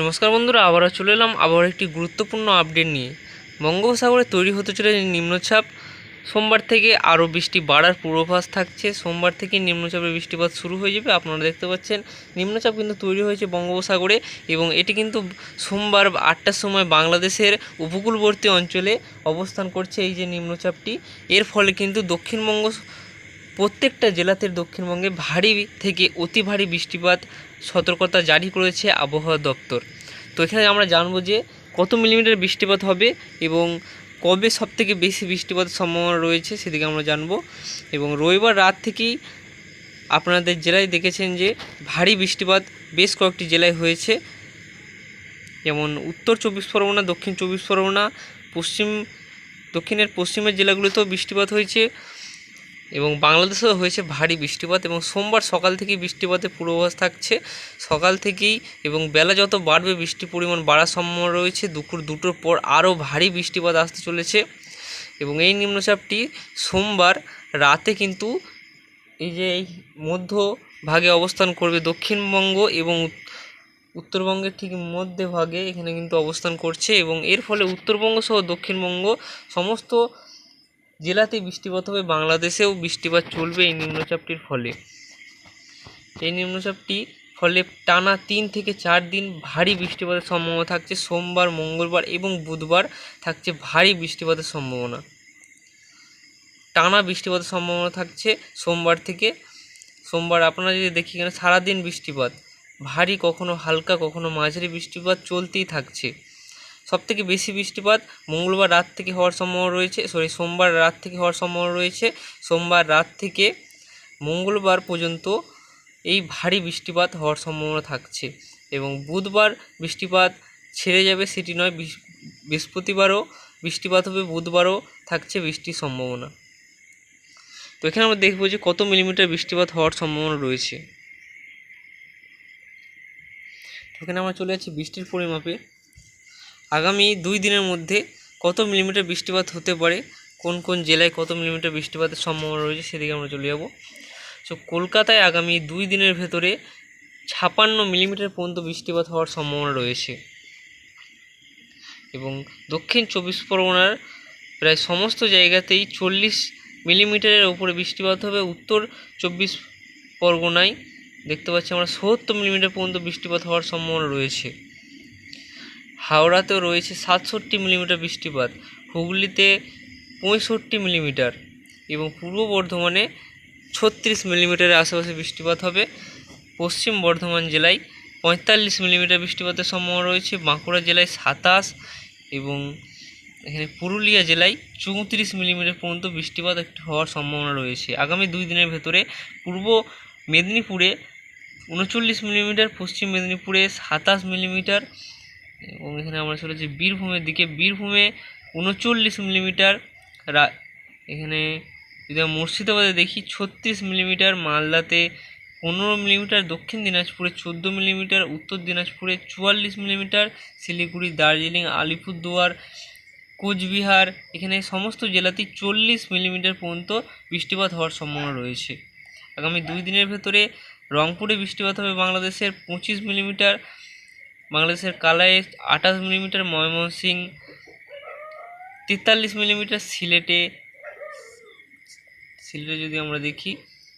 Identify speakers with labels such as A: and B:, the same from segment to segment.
A: নমস্কার বন্ধুরা, আবারও চলে এলাম আবার একটি গুরুত্বপূর্ণ আপডেট নিয়ে। বঙ্গোপসাগরে তৈরি হতে চলেছে নিম্নচাপ। সোমবার থেকে আরও বৃষ্টি বাড়ার পূর্বাভাস থাকছে। সোমবার থেকে নিম্নচাপের বৃষ্টিপাত শুরু হয়ে যাবে, আপনারা দেখতে পাচ্ছেন। নিম্নচাপ কিন্তু তৈরি হয়েছে বঙ্গোপসাগরে এবং এটি কিন্তু সোমবার আটটার সময় বাংলাদেশের উপকূলবর্তী অঞ্চলে অবস্থান করছে এই যে নিম্নচাপটি। এর ফলে কিন্তু দক্ষিণবঙ্গ প্রত্যেকটা জেলাতে দক্ষিণবঙ্গে ভারী থেকে অতি ভারী বৃষ্টিপাত সতর্কতা জারি করেছে আবহাওয়া দপ্তর। তো এখানে আমরা জানব যে কত মিলিমিটার বৃষ্টিপাত হবে এবং কবে সবথেকে বেশি বৃষ্টিপাতের সম্ভাবনা রয়েছে সেদিকে আমরা জানব। এবং রবিবার রাত থেকেই আপনাদের জেলায় দেখেছেন যে ভারী বৃষ্টিপাত বেশ কয়েকটি জেলায় হয়েছে। যেমন উত্তর চব্বিশ পরগনা, দক্ষিণ চব্বিশ পরগনা, পশ্চিম, দক্ষিণের পশ্চিমের জেলাগুলোতেও বৃষ্টিপাত হয়েছে। এবং বাংলাদেশেও হয়েছে ভারী বৃষ্টিপাত এবং সোমবার সকাল থেকেই বৃষ্টিপাতের পূর্বাভাস থাকছে। সকাল থেকেই এবং বেলা যত বাড়বে, বৃষ্টির পরিমাণ বাড়ার সম্ভাবনা রয়েছে। দুপুর দুটোর পর আরও ভারী বৃষ্টিপাত আসতে চলেছে এবং এই নিম্নচাপটি সোমবার রাতে কিন্তু এই যে এই মধ্য ভাগে অবস্থান করবে দক্ষিণবঙ্গ এবং উত্তরবঙ্গের ঠিক মধ্যে ভাগে এখানে কিন্তু অবস্থান করছে এবং এর ফলে উত্তরবঙ্গ সহ দক্ষিণবঙ্গ সমস্ত জেলাতেই বৃষ্টিপাত হবে, বাংলাদেশেও বৃষ্টিপাত চলবে এই নিম্নচাপটির ফলে। এই নিম্নচাপটি ফলে টানা তিন থেকে চার দিন ভারী বৃষ্টিপাতের সম্ভাবনা থাকছে। সোমবার, মঙ্গলবার এবং বুধবার থাকছে ভারী বৃষ্টিপাতের সম্ভাবনা। টানা বৃষ্টিপাতের সম্ভাবনা থাকছে সোমবার থেকে। সোমবার আপনারা যদি দেখি এখানে সারাদিন বৃষ্টিপাত, ভারী কখনো হালকা, কখনো মাঝারি বৃষ্টিপাত চলতেই থাকছে। সবথেকে বেশি বৃষ্টিপাত মঙ্গলবার রাত থেকে হওয়ার সম্ভাবনা রয়েছে সরি সোমবার রাত থেকে হওয়ার সম্ভাবনা রয়েছে। সোমবার রাত থেকে মঙ্গলবার পর্যন্ত এই ভারী বৃষ্টিপাত হওয়ার সম্ভাবনা থাকছে এবং বুধবার বৃষ্টিপাত ছেড়ে যাবে সেটি নয় বৃহস্পতিবারও বৃষ্টিপাত হবে, বুধবারও থাকছে বৃষ্টির সম্ভাবনা। তো এখানে আমরা দেখব যে কত মিলিমিটার বৃষ্টিপাত হওয়ার সম্ভাবনা রয়েছে। এখানে আমরা চলে যাচ্ছি বৃষ্টির পরিমাপে। আগামী দুই দিনের মধ্যে কত মিলিমিটার বৃষ্টিপাত হতে পারে, কোন কোন জেলায় কত মিলিমিটার বৃষ্টিপাতের সম্ভাবনা রয়েছে সেদিকে আমরা চলে যাব। তো কলকাতায় আগামী দুই দিনের ভেতরে ছাপান্ন মিলিমিটার পর্যন্ত বৃষ্টিপাত হওয়ার সম্ভাবনা রয়েছে। এবং দক্ষিণ চব্বিশ পরগনার প্রায় সমস্ত জায়গাতেই চল্লিশ মিলিমিটারের ওপরে বৃষ্টিপাত হবে। উত্তর চব্বিশ পরগনায় দেখতে পাচ্ছি আমরা সত্তর মিলিমিটার পর্যন্ত বৃষ্টিপাত হওয়ার সম্ভাবনা রয়েছে। হাওড়াতেও রয়েছে সাতষট্টি মিলিমিটার বৃষ্টিপাত, হুগলিতে পঁয়ষট্টি মিলিমিটার এবং পূর্ব বর্ধমানে ছত্রিশ মিলিমিটারের আশেপাশে বৃষ্টিপাত হবে। পশ্চিম বর্ধমান জেলায় পঁয়তাল্লিশ মিলিমিটার বৃষ্টিপাতের সম্ভাবনা রয়েছে, বাঁকুড়া জেলায় সাতাশ এবং এখানে পুরুলিয়া জেলায় চৌত্রিশ মিলিমিটার পর্যন্ত বৃষ্টিপাত একটু হওয়ার সম্ভাবনা রয়েছে। আগামী দুই দিনের ভেতরে পূর্ব মেদিনীপুরে উনচল্লিশ মিলিমিটার, পশ্চিম মেদিনীপুরে সাতাশ মিলিমিটার এবং এখানে আমরা চলে চলেছি বীরভূমের দিকে। বীরভূমে উনচল্লিশ মিলিমিটার এখানে যদি মুর্শিদাবাদে দেখি, ছত্রিশ মিলিমিটার, মালদাতে পনেরো মিলিমিটার, দক্ষিণ দিনাজপুরে চোদ্দ মিলিমিটার, উত্তর দিনাজপুরে চুয়াল্লিশ মিলিমিটার, শিলিগুড়ি, দার্জিলিং, আলিপুরদুয়ার, কোচবিহার, এখানে সমস্ত জেলাতেই চল্লিশ মিলিমিটার পর্যন্ত বৃষ্টিপাত হওয়ার সম্ভাবনা রয়েছে। আগামী দুই দিনের ভেতরে রংপুরে বৃষ্টিপাত হবে বাংলাদেশের পঁচিশ মিলিমিটার বাংলাদেশের কালায় আঠাশ মিলিমিটার ময়মনসিং, তেতাল্লিশ মিলিমিটার সিলেটে সিলেটে যদি আমরা দেখি,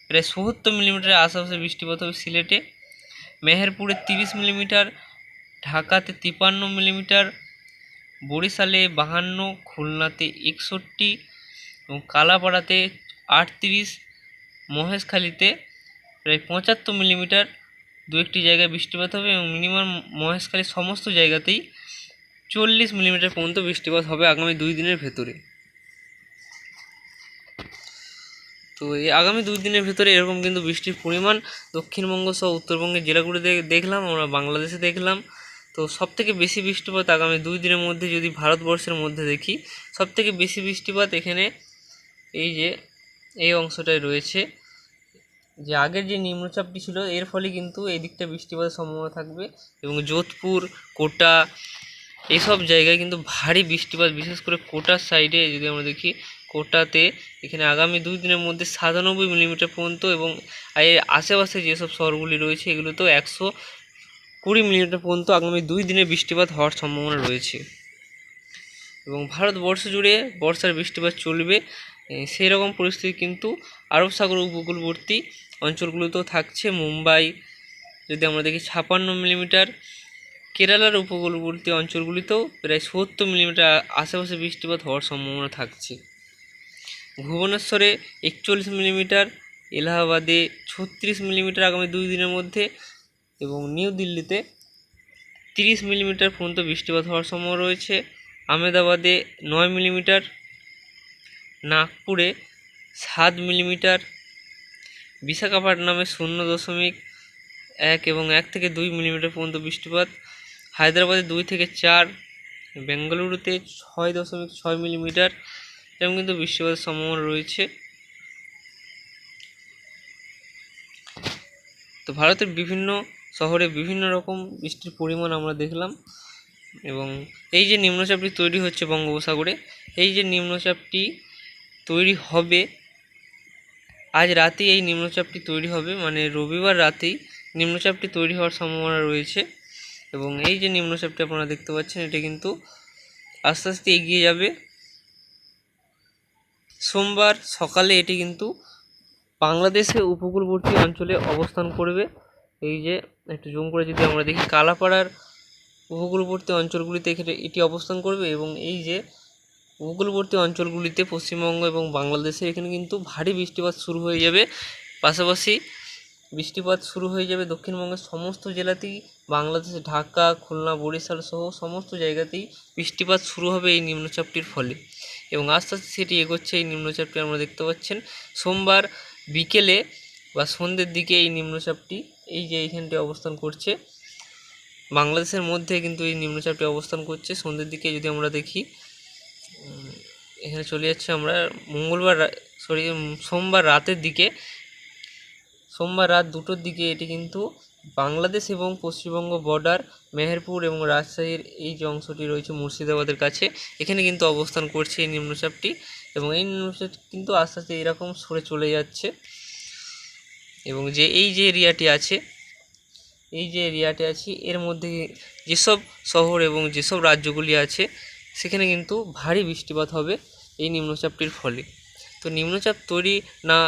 A: প্রায় সত্তর মিলিমিটারের আশেপাশে বৃষ্টিপাত হবে সিলেটে। মেহেরপুরে তিরিশ মিলিমিটার, ঢাকাতে তিপান্ন মিলিমিটার, বরিশালে বাহান্ন, খুলনাতে একষট্টি এবং কালাপাড়াতে আটত্রিশ, মহেশখালীতে প্রায় পঁচাত্তর মিলিমিটার দু একটি জায়গায় বৃষ্টিপাত হবে এবং মিনিমাম মহেশখালীর সমস্ত জায়গাতেই চল্লিশ মিলিমিটার পর্যন্ত বৃষ্টিপাত হবে আগামী দুই দিনের ভেতরে। তো এই আগামী দুই দিনের ভেতরে এরকম কিন্তু বৃষ্টির পরিমাণ দক্ষিণবঙ্গ সহ উত্তরবঙ্গের জেলাগুলিতে দেখলাম, আমরা বাংলাদেশে দেখলাম। তো সবথেকে বেশি বৃষ্টিপাত আগামী দুই দিনের মধ্যে যদি ভারতবর্ষের মধ্যে দেখি, সবথেকে বেশি বৃষ্টিপাত এখানে এই যে, এই অংশটায় রয়েছে। যে আগের যে নিম্নচাপটি ছিল, এর ফলে কিন্তু এই দিকটা বৃষ্টিপাতের সম্ভাবনা থাকবে এবং যোধপুর, কোটা এইসব জায়গায় কিন্তু ভারী বৃষ্টিপাত, বিশেষ করে কোটার সাইডে যদি আমরা দেখি, কোটাতে এখানে আগামী দুই দিনের মধ্যে সাতানব্বই মিলিমিটার পর্যন্ত এবং এর আশেপাশে যেসব শহরগুলি রয়েছে, এগুলোতেও একশো কুড়ি মিলিমিটার পর্যন্ত আগামী দুই দিনে বৃষ্টিপাত হওয়ার সম্ভাবনা রয়েছে। এবং ভারতবর্ষ জুড়ে বর্ষার বৃষ্টিপাত চলবে সেই রকম পরিস্থিতি কিন্তু আরব সাগর উপকূলবর্তী অঞ্চলগুলোতেও থাকছে। মুম্বাই, যদি আমরা দেখি ছাপান্ন মিলিমিটার, কেরালার উপকূলবর্তী অঞ্চলগুলিতেও প্রায় সত্তর মিলিমিটার আশেপাশে বৃষ্টিপাত হওয়ার সম্ভাবনা থাকছে। ভুবনেশ্বরে একচল্লিশ মিলিমিটার, এলাহাবাদে ছত্রিশ মিলিমিটার আগামী দুই দিনের মধ্যে এবং নিউ দিল্লিতে তিরিশ মিলিমিটার পর্যন্ত বৃষ্টিপাত হওয়ার সম্ভাবনা রয়েছে। আহমেদাবাদে নয় মিলিমিটার, নাগপুরে সাত মিলিমিটার বিশাখাপট্টনামে শূন্য দশমিক এক এবং এক থেকে দুই মিলিমিটার পর্যন্ত বৃষ্টিপাত। হায়দ্রাবাদে দুই থেকে চার, বেঙ্গালুরুতে ছয় দশমিক ছয় মিলিমিটার এরকম কিন্তু বৃষ্টিপাতের সম্ভাবনা রয়েছে। তো ভারতের বিভিন্ন শহরে বিভিন্ন রকম বৃষ্টির পরিমাণ আমরা দেখলাম, এবং এই যে নিম্নচাপটি তৈরি হচ্ছে বঙ্গোপসাগরে, এই যে নিম্নচাপটি তৈরি হবে আজ রাতেই এই নিম্নচাপটি তৈরি হবে মানে রবিবার রাতেই নিম্নচাপটি তৈরি হওয়ার সম্ভাবনা রয়েছে। এবং এই যে নিম্নচাপটি আপনারা দেখতে পাচ্ছেন, এটা কিন্তু আস্তে আস্তে এগিয়ে যাবে। সোমবার সকালে এটি কিন্তু বাংলাদেশের উপকূলবর্তী অঞ্চলে অবস্থান করবে। এই যে একটু জুম করে যদি আমরা দেখি, কালাপাড়ার উপকূলবর্তী অঞ্চলগুলিতে এটি অবস্থান করবে এবং এই যে উপকূলবর্তী অঞ্চলগুলিতে পশ্চিমবঙ্গ এবং বাংলাদেশে এখানে কিন্তু ভারী বৃষ্টিপাত শুরু হয়ে যাবে। পাশাপাশি বৃষ্টিপাত শুরু হয়ে যাবে দক্ষিণবঙ্গের সমস্ত জেলাতেই। বাংলাদেশে, ঢাকা, খুলনা, বরিশাল সহ সমস্ত জায়গাতেই বৃষ্টিপাত শুরু হবে এই নিম্নচাপটির ফলে। এবং আস্তে আস্তে সেটি এগোচ্ছে এই নিম্নচাপটি আমরা দেখতে পাচ্ছেন। সোমবার বিকেলে বা সন্ধ্যের দিকে এই নিম্নচাপটি, এই যে এইখানটি অবস্থান করছে, বাংলাদেশের মধ্যে কিন্তু এই নিম্নচাপটি অবস্থান করছে। সন্ধ্যের দিকে যদি আমরা দেখি এখানে চলে যাচ্ছে আমরা মঙ্গলবার সরি সোমবার রাতের দিকে। সোমবার রাত দুটোর দিকে এটি কিন্তু বাংলাদেশ এবং পশ্চিমবঙ্গ বর্ডার মেহেরপুর এবং রাজশাহীর এই যে অংশটি রয়েছে মুর্শিদাবাদের কাছে, এখানে কিন্তু অবস্থান করছে এই নিম্নচাপটি এবং এই নিম্নচাপ কিন্তু আস্তে আস্তে এরকম সরে চলে যাচ্ছে। এবং যে এই যে এরিয়াটি আছে, এই যে এরিয়াটি আছে, এর মধ্যে যেসব শহর এবং যেসব রাজ্যগুলি আছে, সেখানে কিন্তু ভারী বৃষ্টিপাত হবে। এই নিম্নচাপটির ফলে। তো নিম্নচাপ তৈরি না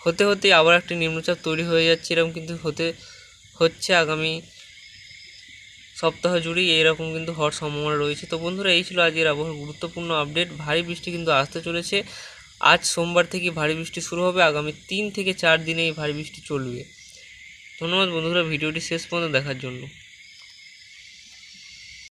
A: হতে হতে আবার একটি নিম্নচাপ তৈরি হয়ে যাচ্ছে, এরকম কিন্তু হতে হচ্ছে আগামী সপ্তাহ জুড়েই, এরকম কিন্তু হওয়ার সম্ভাবনা রয়েছে। তো বন্ধুরা, এই ছিল আজকের আবহাওয়ার গুরুত্বপূর্ণ আপডেট। ভারী বৃষ্টি কিন্তু আসতে চলেছে। আজ সোমবার থেকে ভারী বৃষ্টি শুরু হবে। আগামী তিন থেকে চার দিনে এই ভারী বৃষ্টি চলবে। ধন্যবাদ বন্ধুরা, ভিডিওটি শেষ পর্যন্ত দেখার জন্য।